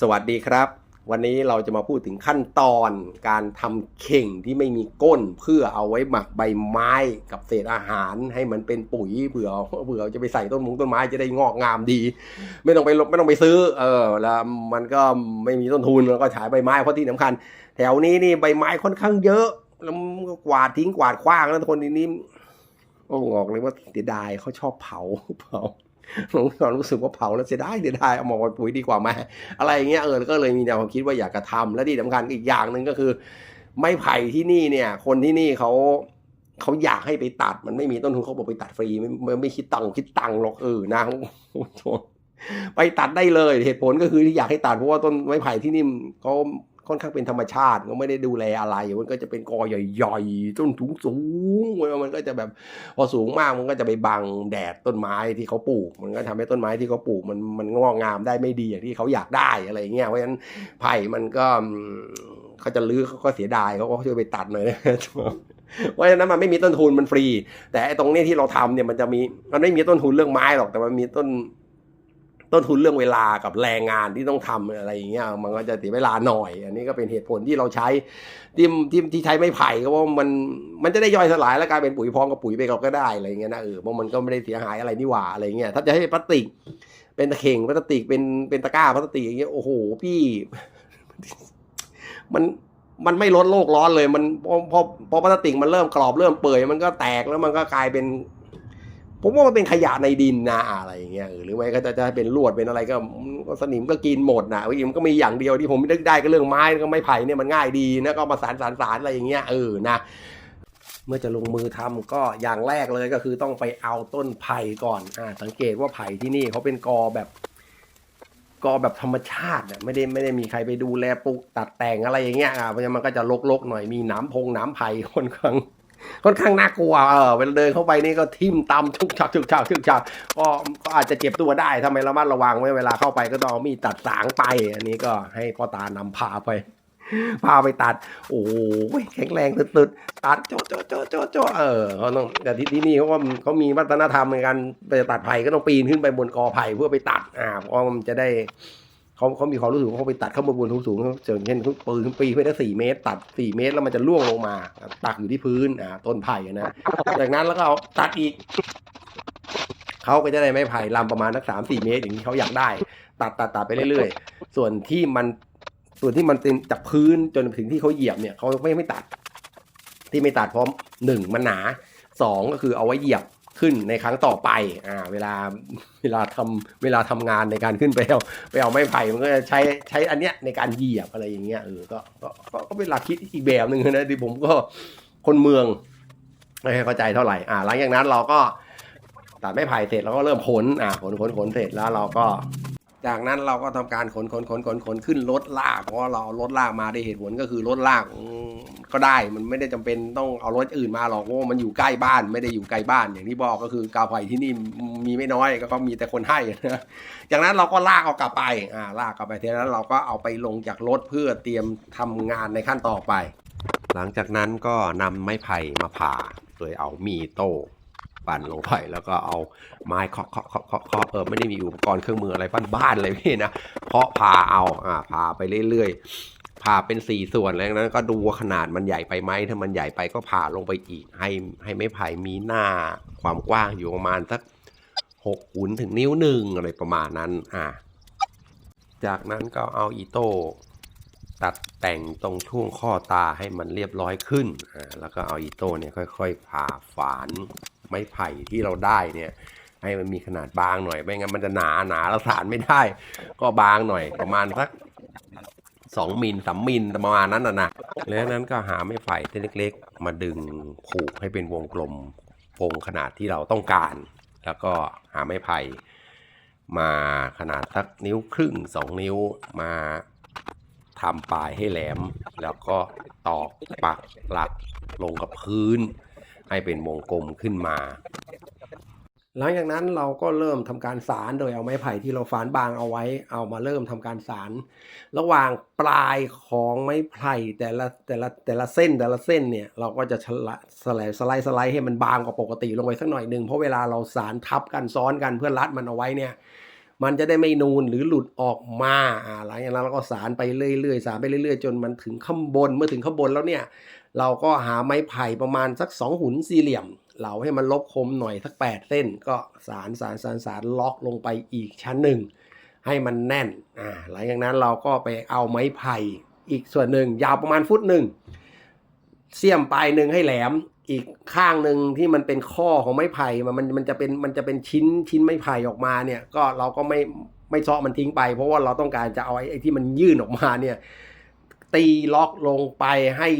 สวัสดีครับ วันนี้เราจะมาพูดถึงขั้นตอนการทำเข่งที่ไม่มีก้นเพื่อเอาไว้หมักใบไม้กับเศษอาหารให้มันเป็นปุ๋ยเผื่อเผื่อจะไปใส่ต้นมงต้นไม้จะได้งอกงามดี ไม่ต้องไปลบไม่ต้องไปซื้อ เออแล้วมันก็ไม่มีต้นทุนแล้วก็ฉายใบไม้เพราะที่สำคัญ แถวนี้นี่ใบไม้ค่อนข้างเยอะแล้วกวาดทิ้งกวาดคว้างแล้วคนนี้นี่โอ้งอกเลยว่าเสียดายเขาชอบเผาเผา ผมก็รู้สึกว่าเผาแล้วเสียดายเสียดายเอามาไว้ปุ๋ยดีกว่าไหมอะไรอย่างเงี้ยเออก็เลยมีแนวความคิดว่าอยากจะทำและที่สำคัญอีกอย่างหนึ่งก็คือ ไม้ไผ่ที่นี่เนี่ย คนที่นี่เขาเขาอยากให้ไปตัดมันไม่มีต้นทุนเขาบอกไปตัดฟรีไม่ไม่ไม่คิดตังค์คิดตังค์หรอกเออนะโอ้โหไปตัดได้เลยเหตุผลก็คือที่อยากให้ตัดเพราะว่าต้นไม้ไผ่ที่นี่เขา ค่อนข้างเป็นธรรมชาติก็ไม่ได้ดูแลอะไร มันก็จะเป็นกอใหญ่ๆต้นสูงสูงมันก็จะแบบพอสูงมากมันก็จะไปบังแดดต้นไม้ที่เขาปลูก มันก็ทำให้ต้นไม้ที่เขาปลูกมันมันงอกงามได้ไม่ดีอย่างที่เขาอยากได้อะไรเงี้ยเพราะฉะนั้นไผ่มันก็เขาจะลื้อเขาก็เสียดายเขาก็ช่วยไปตัดหน่อยนะเพราะฉะนั้นมันไม่มีต้นทุนมันฟรี แต่ไอ้ตรงนี้ที่เราทำเนี่ยมันจะมีมันไม่มีต้นทุนเรื่องไม้หรอกแต่มันมีต้น ต้นทุนเรื่องเวลากับแรงงานที่ต้องทำอะไรอย่างเงี้ยมันก็จะเสียเวลาหน่อย อันนี้ก็เป็นเหตุผลที่เราใช้ที่ที่ที่ใช้ไม้ไผ่ก็ว่ามันมันจะได้ย่อยสลายแล้วกลายเป็นปุ๋ยพร้อมกับปุ๋ยไปก็ได้อะไรอย่างเงี้ยนะเออเพราะมันก็ไม่ได้เสียหายอะไรนี่หว่าอะไรเงี้ยถ้าจะให้พลาสติก เป็นตะเข่งพลาสติกเป็นเป็นตะกร้าพลาสติกอย่างเงี้ยโอ้โหพี่ มันมันไม่ลดโลกร้อนเลย มันพอพอพอพลาสติกมันเริ่มกรอบเริ่มเปื่อยมันก็แตกแล้วมันก็กลายเป็น ผมว่ามันเป็นขยะในดินนะอะไรอย่างเงี้ยหรือไม่ก็จะจะเป็นลวดเป็นอะไรก็สนิมก็กินหมดนะวิมันก็มีอย่างเดียวที่ผมนึกได้ก็เรื่องไม้ก็ไม้ไผ่เนี่ยมันง่ายดีนะก็มาสารสารสารอะไรอย่างเงี้ยเออนะเมื่อจะลงมือทำก็อย่างแรกเลยก็คือต้องไปเอาต้นไผ่ก่อนอ่าสังเกตว่าไผ่ที่นี่เขาเป็นกอแบบกอแบบธรรมชาติเนี่ยไม่ได้ไม่ได้มีใครไปดูแลปลูกตัดแต่งอะไรอย่างเงี้ยอ่าเพราะฉะนั้นมันก็จะลกๆหน่อยมีหน้ำพงหน้ำไผ่ค่อนข้าง ค่อนข้างน่ากลัว เออเวลาเดินเข้าไปนี่ก็ทิ่มตำชุกฉักชุกฉักชุกฉักก็ก็อาจจะเจ็บตัวได้ทำไมระมัดระวังไว้เวลาเข้าไปก็ต้องเอามีดตัดสางไป อันนี้ก็ให้พ่อตานำพาไป พาไปตัด โอ้ยแข็งแรงตึดๆตัดโจะโจะโจะโจะโจะเออเขาต้องแต่ที่ที่นี่เขาก็เขามีวัฒนธรรมในการไปตัดไผ่ก็ต้องปีนขึ้นไปบนกอไผ่เพื่อไปตัดอ่าเพราะมันจะได้ เขาเขามีความรู้สึกว่าเขาไปตัดข้างบนบนสูงๆเช่นเช่นปืนปีนไปได้สี่เมตร ตัดสี่เมตรแล้วมันจะล่วงลงมา ตักอยู่ที่พื้นอ่าต้นไผ่นะจากนั้นแล้วก็เอาตัดอีกเขาก็จะได้ไม้ไผ่ลำประมาณสักสามสี่เมตรอย่างที่เขาอยากได้ ตัดตัดตัดไปเรื่อยๆ ส่วนที่มันส่วนที่มันเป็นจากพื้นจนถึงที่เขาเหยียบเนี่ยเขาไม่ไม่ตัด ที่ไม่ตัดเพราะหนึ่งมันหนาสองก็คือเอาไว้เหยียบ ขึ้นในครั้งต่อไปอ่าเวลาเวลาทำเวลาทำงานในการขึ้นไปเอาไปเอาไม้ไผ่มันก็จะใช้ใช้อันเนี้ยในการเหยียบอะไรอย่างเงี้ยเออก็ก็ก็เป็นหลักคิดอีกแบบหนึ่งนะที่ผมก็คนเมืองไม่เข้าใจเท่าไหร่อ่าหลังจากนั้นเราก็ตัดไม้ไผ่เสร็จเราก็เริ่มขนอ่าขนขนขนเสร็จแล้วเราก็ จากนั้นเราก็ทำการขนขนขนขนขนขึ้นรถลากเพราะว่าเราเอารถลากมาได้เหตุผลก็คือรถลากก็ได้มันไม่ได้จำเป็นต้องเอารถอื่นมาหรอกเพราะว่ามันอยู่ใกล้บ้านไม่ได้อยู่ไกลบ้านอย่างที่บอกก็คือกาวไผ่ที่นี่มีไม่น้อยก็มีแต่คนให้นะจากนั้นเราก็ลากเอากลับไปอ่าลากกลับไปทีนั้นเราก็เอาไปลงจากรถเพื่อเตรียมทำงานในขั้นต่อไป หลังจากนั้นก็นำไม้ไผ่มาผ่าโดยเอามีดโต้ ปั่นลงไปแล้วก็เอาไม้เคาะเคาะเคาะเคาะเออไม่ได้มีอุปกรณ์เครื่องมืออะไรบ้านๆเลยพี่นะเคาะผ่าเอาอ่าผ่าไปเรื่อยๆผ่าเป็นสี่ส่วนแล้วนั้นก็ดูว่าขนาดมันใหญ่ไปไหมถ้ามันใหญ่ไปก็ผ่าลงไปอีก ให้ให้ไม้ไผ่มีหน้าความกว้างอยู่ประมาณสักหกหุนถึงนิ้วหนึ่งอะไรประมาณนั้นอ่าจากนั้นก็เอาอีโต้ตัดแต่งตรงช่วงข้อตาให้มันเรียบร้อยขึ้น แล้วก็เอาอีโต้เนี่ยค่อย ๆ ผ่าฝาน ม้ไผ่ที่เราได้เนี่ย ให้มันมีขนาดบางหน่อย ไม่งั้นมันจะหนาหนาแล้วสานไม่ได้ ก็บางหน่อยประมาณสักสองมิลสามมิลประมาณนั้นนะนะแล้วนั้นก็หาไม้ไผ่เส้นเล็ก ๆ มาดึงผูกให้เป็นวงกลมวงขนาดที่เราต้องการ แล้วก็หาไม้ไผ่มาขนาดสักนิ้วครึ่งสองนิ้วมาทำปลายให้แหลม แล้วก็ตอกปักหลักลงกับพื้น ให้เป็นวงกลมขึ้นมา หลังจากนั้นเราก็เริ่มทำการสารโดยเอาไม้ไผ่ที่เราฝานบางเอาไว้ เอามาเริ่มทำการสาร ระหว่างปลายของไม้ไผ่แต่ละแต่ละแต่ละเส้นแต่ละเส้นเนี่ยเราก็จะชละสไลด์สไลด์สไลด์ให้มันบางกว่าปกติลงไปสักหน่อยหนึ่งเพราะเวลาเราสารทับกันซ้อนกันเพื่อรัดมันเอาไว้เนี่ยมันจะได้ไม่นูนหรือหลุดออกมาอ่าหลังจากนั้นเราก็สารไปเรื่อยๆสารไปเรื่อยๆ จนมันถึงข้างบนเมื่อถึงข้างบนแล้วเนี่ย เราก็หาไม้ไผ่ประมาณสักสองหุ่นสี่เหลี่ยม เหลาให้มันลบคมหน่อยสักแปดเส้น ก็สารสารสารสารล็อกลงไปอีกชั้นหนึ่ง ให้มันแน่นอ่าหลังจากนั้นเราก็ไปเอาไม้ไผ่อีกส่วนหนึ่งยาวประมาณฟุตหนึ่งเสียมปลายหนึ่งให้แหลมอีกข้างหนึ่งที่มันเป็นข้อของไม้ไผ่มันมันมันจะเป็นมันจะเป็นชิ้นชิ้นไม้ไผ่ออกมาเนี่ยก็เราก็ไม่ไม่เซาะมันทิ้งไป เพราะว่าเราต้องการจะเอาไอ้ไอ้ที่มันยื่นออกมาเนี่ยตีล็อกลงไปให้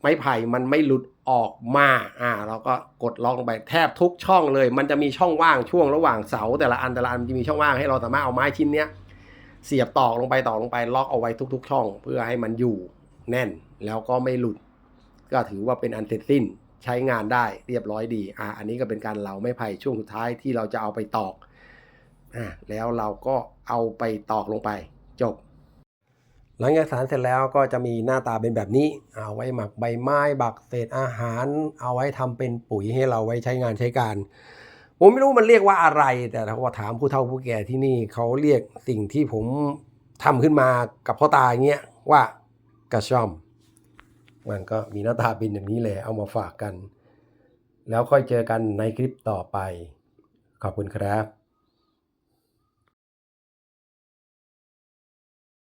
ไม้ไผ่มันไม่หลุดออกมาอ่าเราก็กดล็อกลงไปแทบทุกช่องเลย มันจะมีช่องว่างช่วงระหว่างเสา แต่ละอันแต่ละอันมันจะมีช่องว่างให้เราสามารถเอาไม้ชิ้นเนี้ยเสียบตอกลงไปตอกลงไปล็อกเอาไว้ทุก ๆ ช่อง เพื่อให้มันอยู่แน่นแล้วก็ไม่หลุด ก็ถือว่าเป็นอันเสร็จสิ้นใช้งานได้เรียบร้อยดีอ่าอันนี้ก็เป็นการเหลาไม้ไผ่ช่วงสุดท้ายที่เราจะเอาไปตอกอ่าแล้วเราก็เอาไปตอกลงไปจบ หลังจากสารเสร็จแล้วก็จะมีหน้าตาเป็นแบบนี้ เอาไว้หมักใบไม้บักเศษอาหาร เอาไว้ทำเป็นปุ๋ยให้เราไว้ใช้งานใช้การ ผมไม่รู้มันเรียกว่าอะไร แต่ถ้าว่าถามผู้เฒ่าผู้แก่ที่นี่เขาเรียกสิ่งที่ผมทำขึ้นมากับพ่อตายเงี้ยว่ากระช่อม มันก็มีหน้าตาเป็นอย่างนี้แหละเอามาฝากกัน แล้วค่อยเจอกันในคลิปต่อไป ขอบคุณครับ